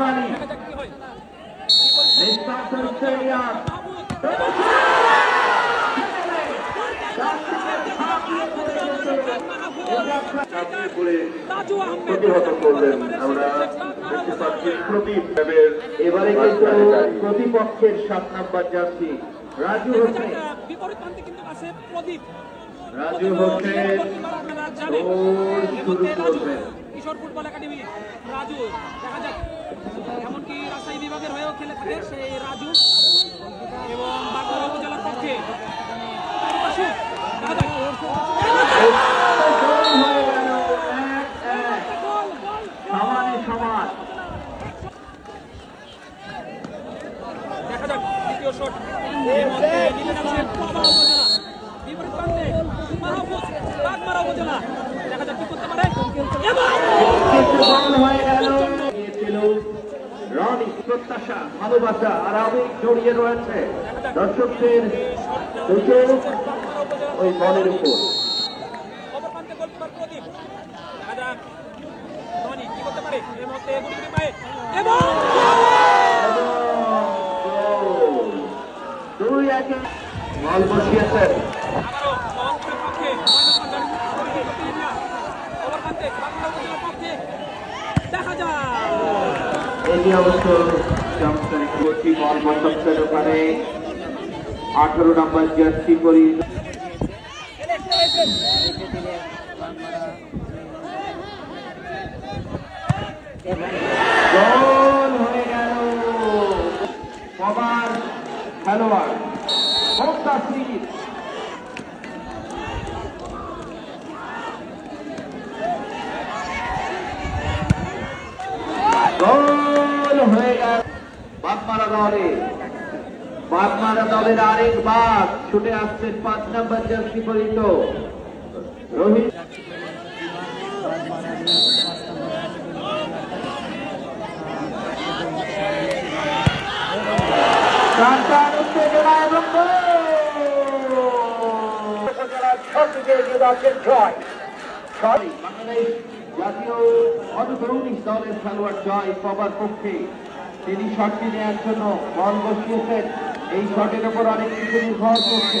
আলী নিঃশ্বাস প্রতিহত করলেন আমরা এবারে কিন্তু প্রতিপক্ষের সাত নাম্বার জার্সি রাজু হোসেন। বিপরীত প্রান্তে কিন্তু আছে প্রদীপ। রাজু হোসেন শুরু করবেন। Kishore football academy, Raju. দেখা যাক। এমনকি রাজশাহী বিভাগের হয়েও খেলে থাকে সেই রাজু এবং বাঁকুড়া উপজেলার পক্ষে। দেখা যাক। দেখা যাক কি করতে পারে। গোল হয়ে গেল। গিয়েছিল প্রত্যাশা ভালোবাসা বল বসিয়েছেন। পক্ষে এটি অবশ্য একটি গতি ওখানে আঠারো নম্বর জার্সি পরিহিত গোল। হয়ে খেলোয়াড়। গোল হয়ে গেল। বাগমারা দলে। বাগমারা দলের আরেক বাঘ ছুটে আসছেন পাঁচ নম্বর জার্সি পরিহিত রোহিত সরি বাংলাদেশ জাতীয় উনিশ দলের খেলোয়াড় জয় সবার পক্ষে। তিনি শটটি নেওয়ার জন্য বল বসিয়েছেন। এই শটের উপর অনেক কিছু নির্ভর করছে।